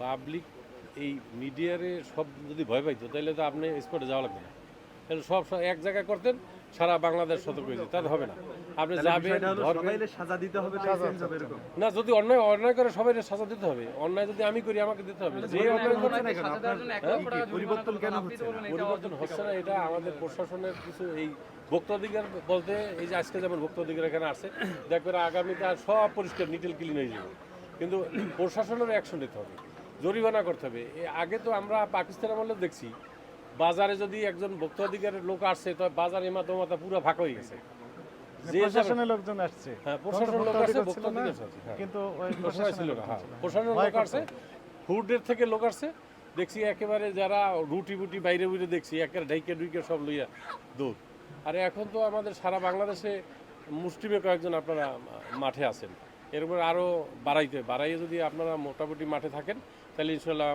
Public এই মিডিয়ারে সব যদি ভয় পাইতো তাহলে তো আপনি স্পটে যাওয়া লাগবে না। তাহলে সব এক জায়গায় করতেন সারা বাংলাদেশ সতর্ক হয়ে যেত। তাতে হবে না। আপনি যাবেন সাজা দিতে হবে না যদি অন্যায় অন্যায় করে সবাই সাজা দিতে হবে। অন্যায় যদি আমি করি আমাকে দিতে হবে। যে অন্যায় করছে না কেন? আপনার কি কি? পরিবর্তন কেন হচ্ছে? না? পরিবর্তন হচ্ছে না এটা আমাদের প্রশাসনের কিছু এই ভোক্তাধিকার বলতে এই যে আজকে যেমন ভোক্তাধিকার এখানে আসছে দেখবেন আগামীতে আর সব পরিষ্কার নিটেল ক্লিন হয়ে যাবে। কিন্তু প্রশাসনের অ্যাকশন নিতে হবে। জরিমানা করতে হবে। আগে তো আমরা পাকিস্তানের আমলে দেখছি বাজারে যদি একজন ভোক্তাধিকারের লোক আসছে তো বাজারে মাথা মাথা পুরো ফাঁকা হয়ে গেছে। প্রশাসনের লোকজন আসছে। হ্যাঁ প্রশাসনের লোক আসছে ভোক্তাধিকার হ্যাঁ। কিন্তু ওই ওই সময় ছিল না হ্যাঁ প্রশাসনের লোক আসছে ফুডের থেকে লোক আসছে। দেখছি একেবারে যারা রুটি বুটি বাইরে বুটে দেখছি একেবারে ঢাইকে ডুইকে সব লইয়া দৌড়। আর এখন তো আমাদের সারা বাংলাদেশে মুষ্টিমে কয়েকজন আপনারা মাঠে আছেন। এর উপর আরও বাড়াইতে বাড়াইয়ে যদি আপনারা মোটামুটি মাঠে থাকেন তাহলে ইনশাল্লাহ